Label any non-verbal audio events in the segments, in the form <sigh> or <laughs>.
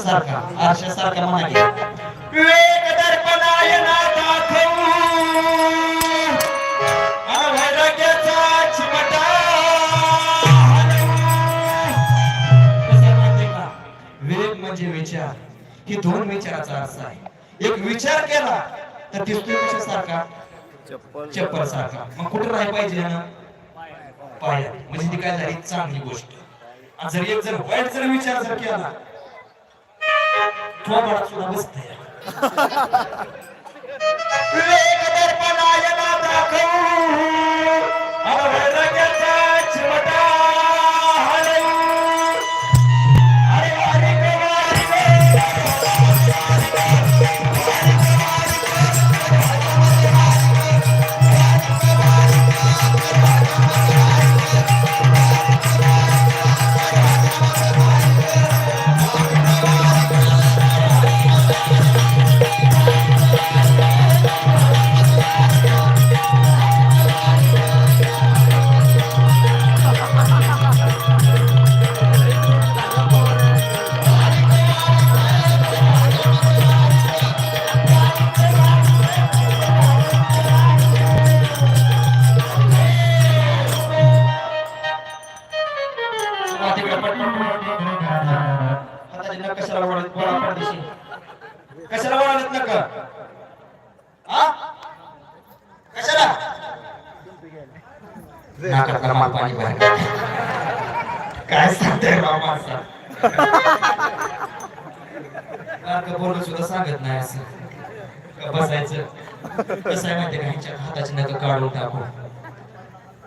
कशासारखा आरशासारखा म्हणा की. विवेक दर्पणाय नाथा ठेवू चिमटा विवेक म्हणजे विचार. ही दोन विचाराचा अर्थ आहे. एक विचार केला तर दिसतोय कशासारखा चप्पल सारखा. मग कुठं राहायला पाहिजे ना पाया म्हणजे ती काय झाली? चांगली गोष्ट. जर एक जर वाईट जर विचार जर केला थोबाडात सुद्धा बसतंय <laughs> विवेक दर्पणायला दाखवू नाकातला माल पाणी काय सांगताय सुद्धा सांगत नाही असं बसायचं कसं आहे माहिती का ह्यांच्या हाताची नख काढून टाकू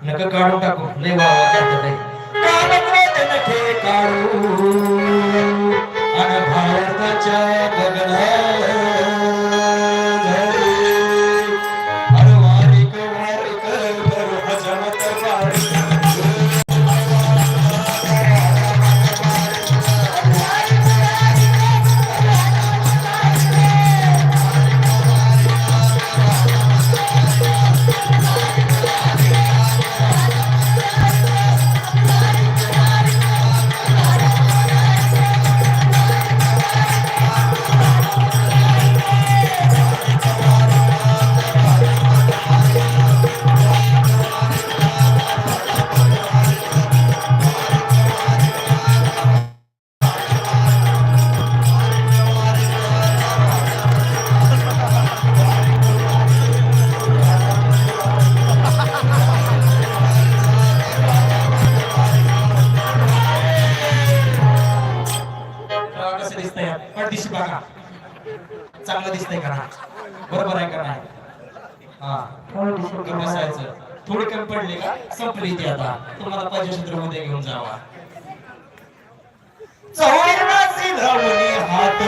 नक काढून टाकू लय वावा करतात आहे. कानातले नखे काढू दिसतंय पडदिशी बघा चांगलं दिसतंय का बरोबर आहे का नाही? हा. बसायचं थोडी कमी पडली का? संपली ती आता. तुम्हाला पाहिजे मध्ये घेऊन जावा. चौरणाचे धावणे हात.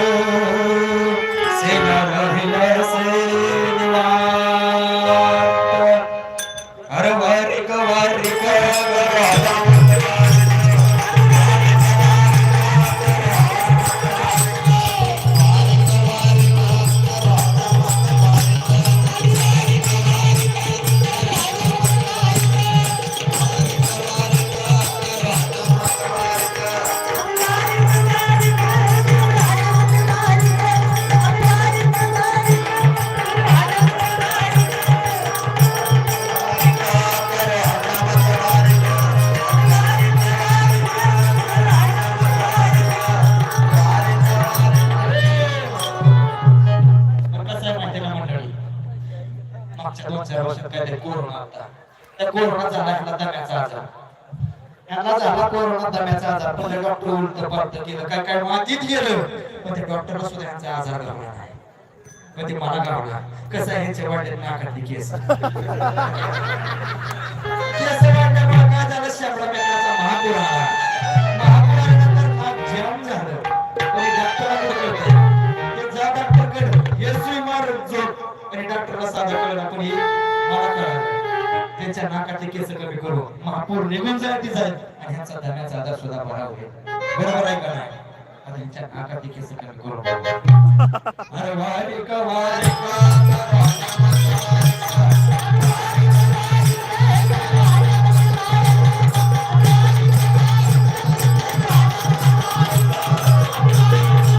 मागच्या दोन चार वर्षात काहीतरी कोरोना होता. त्या कोरोना झाला. ह्याला दम्याचा आजार. ह्याला झाला कोरोना दम्याचा आजार. पण डॉक्टर उलट पालट केलं. काय काय मातीत गेलं. पण ते डॉक्टरला सुद्धा यांचा आजार घावला नाही पण ते मला गावला कसं ह्यांच्या वाटेत नाकातली केस <laughs> झोप डॉक्टरला साधा कळलं पण हे मला कळालं त्यांच्या नाकाचे केस कमी करू. महापौर निघून जाईल ती जाईल आणि ह्यांचा धन्याचा आजार सुद्धा बरा होईल बरोबर आहे का नाही? आता ह्यांच्या नाकातले केस कमी करू. अरे वारे का वारे का?